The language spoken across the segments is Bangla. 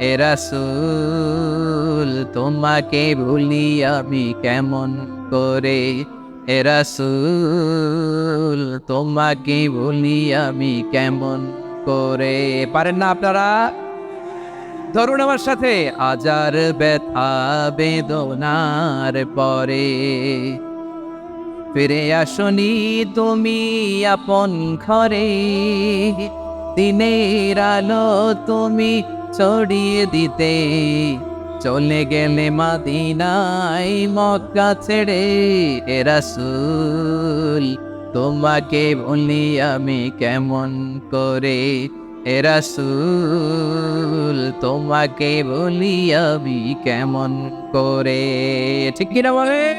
এরাসুল তোমাকে ভুলি আমি কেমন করে? এরাসুল তোমাকে ভুলি আমি কেমন করে? পারেন না আপনারা? ধরুন আমার সাথে, আজার ব্যথা বেদনার পরে। ফিরে আসনি তুমি আপন ঘরে, দিনের আলো তুমি ছড়িয়ে দিতে। চলে গেলে মাদিনাই মক্কা ছেড়ে এরাসুল তোমাকে বলি আমি কেমন করে? এরাসুল তোমাকে বলি আমি কেমন করে? ঠিক কিনা বলে?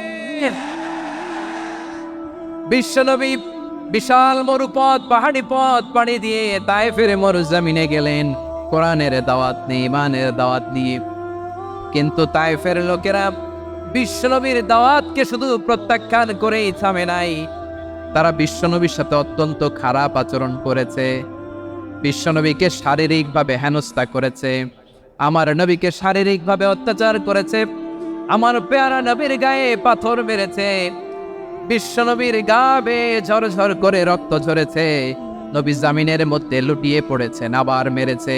বিশ্বনবী বিশাল মরুপথ, পাহাড়ি পথ পাড়ি দিয়ে তাই ফিরে মরু জমিনে গেলেন। কোরআনের দাওয়াত নিয়ে ইমানের দাওয়াত নিয়ে কিন্তু তাই ফের লোকেরা বিশ্বনবীর দাওয়াতকে শুধু প্রত্যাখ্যান করেই থামে নাই। তারা বিশ্বনবীর সাথে অত্যন্ত খারাপ আচরণ করেছে। বিশ্বনবীকে শারীরিকভাবে হেনস্থা করেছে। আমার নবীকে শারীরিকভাবে অত্যাচার করেছে। আমার পেয়ারা নবীর গায়ে পাথর মেরেছে। বিশ্বনবীর গা বেয়ে ঝরঝর করে রক্ত ঝরেছে। নবী জামিনের মধ্যে লুটিয়ে পড়েছেন, আবার মেরেছে।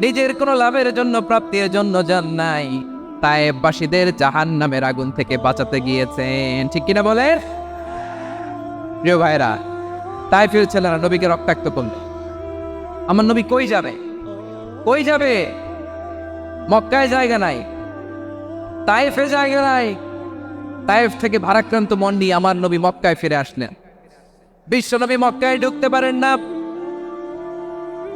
নিজের কোনো লাভের জন্য, প্রাপ্তির জন্য যান নাই। তায়েববাসীদের জাহান নামের আগুন থেকে বাঁচাতে গিয়েছেন। ঠিক কিনা বলে প্রিয় ভাইরা তাইফের ছেলেরা, নবীকে রক্তাক্ত করল। আমার নবী কই যাবে? কই যাবে? মক্কায় জায়গা নাই। তাইফে জায়গা নাই। তাইফ থেকে ভারাক্রান্ত মন্ডি আমার নবী মক্কায় ফিরে আসলেন। বিশ্বনবী মক্কায় ঢুকতে পারেন না।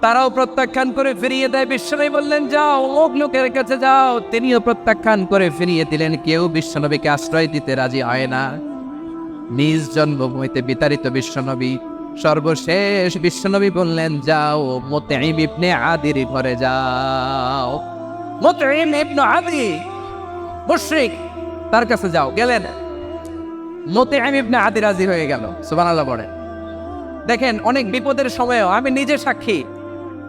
তারাও প্রত্যাখ্যান করে ফিরিয়ে দেয় বিশ্বনবী বললেন, যাও, অমুক লোকের কাছে যাও। তিনিও প্রত্যাখ্যান করে ফিরিয়ে দিলেন। কেউ বিশ্বনবীকে আশ্রয় দিতে রাজি হয় না। নিজ জন্মভূমিতে বিতাড়িত বিশ্বনবী, সর্বশেষ বিশ্বনবী বললেন, যাও মোতেইম ইবনে আদির ঘরে যাও। মোতেইম ইবনে আদি, মুশরিক, তার কাছে যাও। গেলেন। মোতেইম ইবনে আদি রাজি হয়ে গেল। সুবহানাল্লাহ পড়ে দেখেন, অনেক বিপদের সময়ও আমি নিজে সাক্ষী।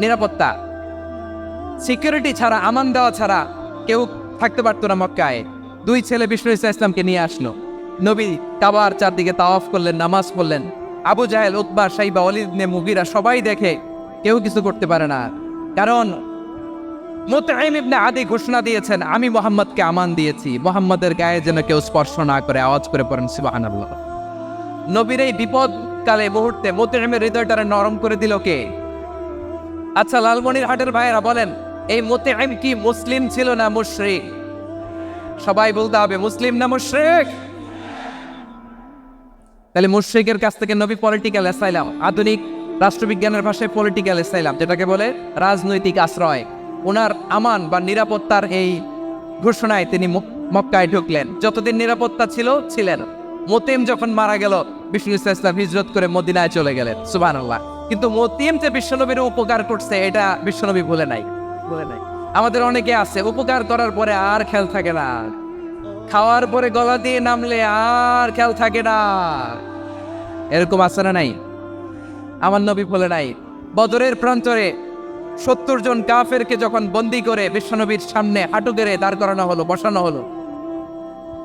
নিরাপত্তা। সিকিউরিটি ছাড়া, আমান দেওয়া ছাড়া কেউ থাকতে পারতো না মক্কায়। দুই ছেলে বিষ্ণু ইসা ইসলামকে নিয়ে আসলো। নবী কাবার চারদিকে তাওয়াফ করলেন, নামাজ পড়লেন। আবু জাহেল, উতবা, সাইবা অলিদ নে মুগিরা সবাই দেখে কেউ কিছু করতে পারে না। কারণ মুতাইম আদি ঘোষণা দিয়েছেন, আমি মোহাম্মদকে আমান দিয়েছি। মোহাম্মদের গায়ে যেন কেউ স্পর্শ না করে, আওয়াজ করে পড়েন, সুবহানাল্লাহ। নবীর এই বিপদকালে, মুহূর্তে মোতাইমের হৃদয়টারে নরম করে দিল কে? আচ্ছা লালমনির হাটের ভাইয়েরা বলেন, এই মোতাইম কি মুসলিম ছিল না মুশরিক? সবাই বলতে হবে, মুসলিম না মুশরিক? তাহলে মুশরিকের কাছ থেকে নবী পলিটিক্যাল অ্যাসাইলাম আধুনিক রাষ্ট্রবিজ্ঞানের ভাষায় পলিটিক্যাল অ্যাসাইলাম যেটাকে বলে রাজনৈতিক আশ্রয়। ওনার আমান বা নিরাপত্তার এই ঘোষণায় তিনি মক্কায় ঢুকলেন। যতদিন নিরাপত্তা ছিল, ছিলেন। মতিম যখন মারা গেল, বিষ্ণু ইসলাম হিজরত করে মদিনায় চলে গেলেন। সুবাহ কিন্তু মতিম যে বিশ্বনবীর উপকার করছে এটা বিশ্বনবী ভুলে নাই। বলে নাই। আমাদের অনেকে আছে উপকার করার পরে আর খেয়াল থাকে না। খাওয়ার পরে গলা দিয়ে নামলে আর খেয়াল থাকে না। এরকম আছে না নাই? আমার নবী বলে নাই। বদরের প্রান্তরে সত্তর জন কাফেরকে যখন বন্দি করে বিশ্বনবীর সামনে হাঁটু গেড়ে দাঁড় করানো হলো বসানো হলো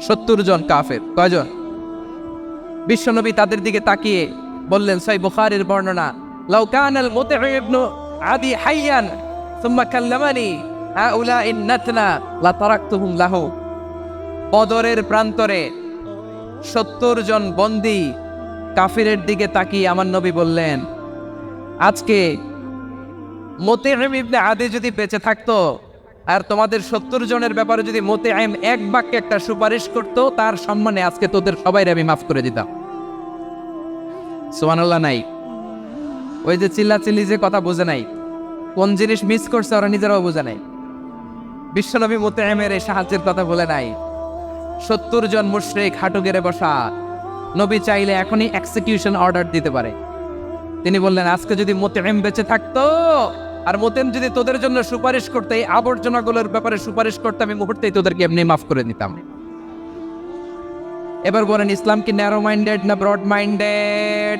সত্তর জন কাফের কয়জন? বিশ্বনবী তাদের দিকে তাকিয়ে বললেন সই বুখারের বর্ণনা লাউ কানাল মুতাইবনু আদি হাইয়ান সুম্মা কাল্লামানি হাউলা ইন্নাতনা লা তারাকতুহুম লাহু বদরের প্রান্তরে সত্তর জন বন্দি কাফিরের দিকে তাকিয়ে আমার নবী বললেন, আজকে মোতেম ইবনে আদি যদি বেঁচে থাকতো আর তোমাদের সত্তর জনের ব্যাপারে যদি মোতে আইম এক বাক্যে একটা সুপারিশ করতো, তার সম্মানে আজকে তোদের সবাই আমি মাফ করে দিতাম। সুবহানাল্লাহ, নাই। ওই যে চিল্লা চিল্লি যে কথা বোঝে নাই, কোন জিনিস মিস করছে ওরা নিজেরাও বোঝে নাই। বিশ্বনবী মোতে আইমের এই সাহায্যের কথা বলে নাই। সত্তর জন মুশরিক হাঁটু গেড়ে বসা, নবী চাইলে এখনই এক্সিকিউশন অর্ডার দিতে পারে। তিনি বললেন, আজকে যদি মোতেম বেঁচে থাকতো, আর মোতেম যদি তোদের জন্য সুপারিশ করতে, এই আবর্জনাগুলোর ব্যাপারে সুপারিশ করতে আমি মুহূর্তেই তোদেরকে এমনি মাফ করে দিতাম। এবার বলেন, ইসলাম কি ন্যারো মাইন্ডেড না ব্রড মাইন্ডেড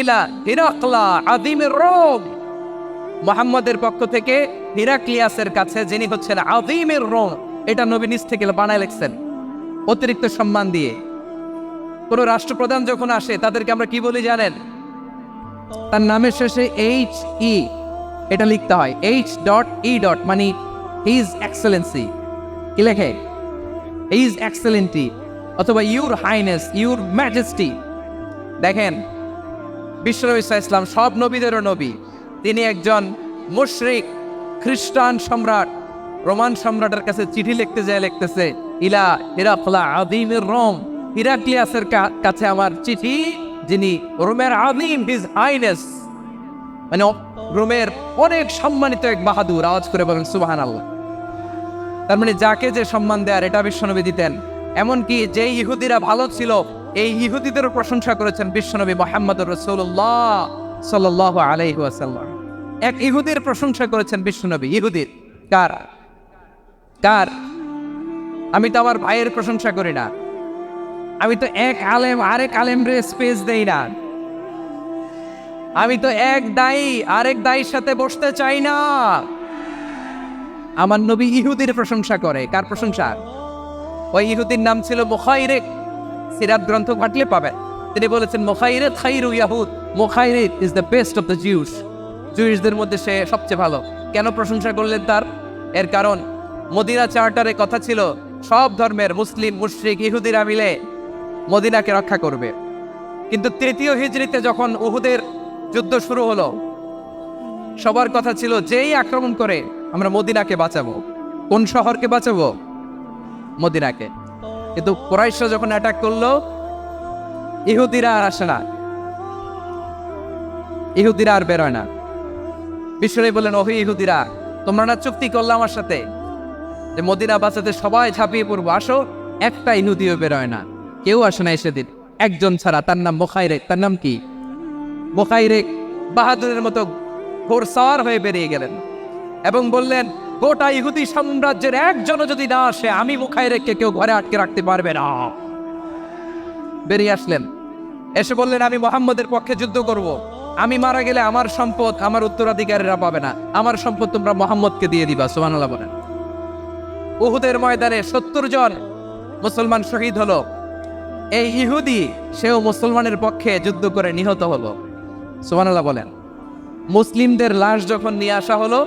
ইলা হিরাকলা আদিমের রোম মোহাম্মদের পক্ষ থেকে হিরাক্লিয়াসের কাছে, যিনি হচ্ছেন আদিমের রোম এটা নবী নিজ থেকে বানায় লিখছেন, অতিরিক্ত সম্মান দিয়ে। কোন রাষ্ট্রপ্রধান যখন আসে, তাদেরকে আমরা কি বলি জানেন? তার নামের শেষে এইচ ই এটা লিখতে হয় এইচ ডট ই ডট মানে হিজ এক্সেলেন্সি কি লেখে? হিজ এক্সেলেন্টি অথবা ইউর হাইনেস ইউর ম্যাজেস্টি দেখেন বিশ্বনবী ইসা ইসলাম সব নবীদেরও নবী। তিনি একজন মুশরিক, খ্রিস্টান সম্রাট, রোমান সম্রাটের কাছে চিঠি লিখতে যায়, লিখতেছে, ইলা হিরাকলা আদিমের রোম, হিরাক্লিয়াসের কাছে আমার চিঠি, যিনি রোমের আদিম হিজ হাইনেস। মানে রোমের অনেক সম্মানিত এক বাহাদুর, আওয়াজ করে বলেন সুবাহান আল্লাহ তার মানে যাকে যে সম্মান দেয়ার এটা বিশ্বনবী দিতেন। এমনকি যে ইহুদিরা ভালো ছিল এই ইহুদিদেরও প্রশংসা করেছেন বিশ্বনবী মোহাম্মদ রসুল্লাহ সাল্লাহ আলাইহি ওয়াসাল্লাম। এক ইহুদির প্রশংসা করেছেন বিশ্বনবী। ইহুদির কার? কার? আমি তো আমার ভাইয়ের প্রশংসা করি না। আমি তো এক আলেম, আরেক আলেম রে স্পেস দেই না। আমি তো এক দায়ী, আরেক দায়ীর সাথে বসতে চাই না। আমার নবী ইহুদির প্রশংসা করে। কার প্রশংসা? ওই ইহুদির নাম ছিল মুখাইরেক সিরাত গ্রন্থ ঘাটলে পাবেন। তিনি বলেছেন, মুখাইরে খাইরু ইয়াহুদ, মুখাইরে is the best of the Jews. জুইসদের মধ্যে সে সবচেয়ে ভালো। কেন প্রশংসা করলেন তার? এর কারণ, মদিনা চার্টারে কথা ছিল, সব ধর্মের মুসলিম, মুশরিক, ইহুদিরা মিলে মদিনাকে রক্ষা করবে। কিন্তু তৃতীয় হিজড়িতে যখন উহুদের যুদ্ধ শুরু হলো, সবার কথা ছিল, যেই আক্রমণ করে আমরা মদিনাকে বাঁচাবো, কোন শহরকে বাঁচাবো? মদিনাকে। কিন্তু কোরাইশরা যখন অ্যাটাক করল, ইহুদিরা আর আসে না। ইহুদিরা আর বেরোয় না। বিশ্বরাই বললেন, ওহি ইহুদিরা, তোমরা না চুক্তি করলে আমার সাথে যে মদিনা বাঁচাতে সবাই ঝাঁপিয়ে পড়ব? আসো, একটা ইহুদিও বেরোয় না। কেউ আসে না সেদিন। একজন ছাড়া, তার নাম মোখাইরেক তার নাম কি? মোখাইরেক বাহাদুরের মতো ঘোরসার হয়ে বেরিয়ে গেলেন। এবং বললেন, গোটা ইহুদি সাম্রাজ্যের একজনও যদি না আসে, আমি মুখায় রেখে কেউ ঘরে আটকে রাখতে পারবে না। বেরিয়ে আসলেন। এসে বললেন, আমি মোহাম্মদের পক্ষে যুদ্ধ করব। আমি মারা গেলে আমার সম্পদ আমার উত্তরাধিকারীরা পাবে না। আমার সম্পদ তোমরা মোহাম্মদকে দিয়ে দিবা। সোমানুল্লাহ বলেন। উহুদের ময়দানে সত্তর জন মুসলমান শহীদ হলো। এই ইহুদি, সেও মুসলমানের পক্ষে যুদ্ধ করে নিহত হলো। সোমানুল্লাহ বলেন। মুসলিমদের লাশ যখন নিয়ে আসা হলো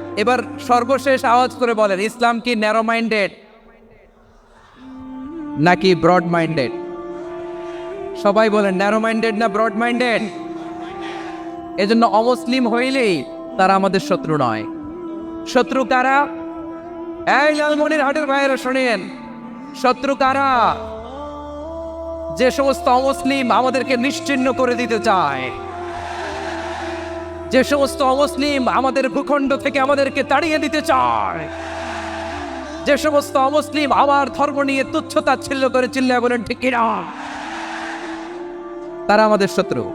এবার সর্বশেষ আওয়াজ করে বলেন, ইসলাম কি ন্যারো মাইন্ডেড নাকি ব্রড মাইন্ডেড সবাই বলেন ন্যারো মাইন্ডেড না ব্রড মাইন্ডেড এজন্য অমুসলিম হইলেই তারা আমাদের শত্রু নয়। শত্রু কারা? এই লালমনির হাটের ভাইয়েরা শোনেন, শত্রু কারা? যে সমস্ত অমুসলিম আমাদেরকে নিশ্চিহ্ন করে দিতে চায়। যে সমস্ত অমুসলিম আমাদের ভূখণ্ড থেকে আমাদেরকে তাড়িয়ে দিতে চায়। যে সমস্ত অমুসলিম আমার ধর্ম নিয়ে তুচ্ছ তাচ্ছিল্য করে চিল্লায় বলেন, ঠিক কিনা? তারা আমাদের শত্রু।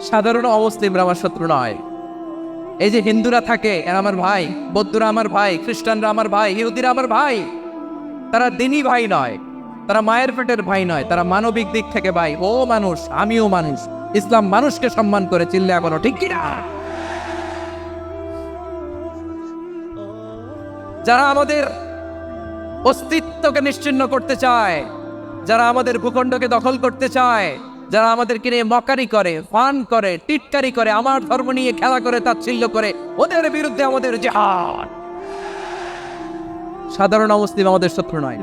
সাধারণ অমুসলিমরা আমার শত্রু নয়। এই যে হিন্দুরা থাকে, এরা আমার ভাই, বৌদ্ধরা আমার ভাই, খ্রিস্টানরা আমার ভাই, ইহুদিরা আমার ভাই, তারা দিনই ভাই নয়। তারা মায়ের পেটের ভাই নয়, তারা মানবিক দিক থেকে ভাই। ও মানুষ, আমিও মানুষ। ইসলাম মানুষকে সম্মান করে চিল্লা বলো, ঠিক কিনা? যারা আমাদের অস্তিত্বকে নিশ্চিন্ন করতে চায়, যারা আমাদের ভূখণ্ডকে দখল করতে চায়, যারা আমাদেরকে নিয়ে মকারি করে, ফান করে, টিটকারি করে, আমার ধর্ম নিয়ে খেলা করে, তাচ্ছিল্য করে, ওদের বিরুদ্ধে আমাদের জেহাদ। সাধারণ অমুসলিম আমাদের শত্রু নয়।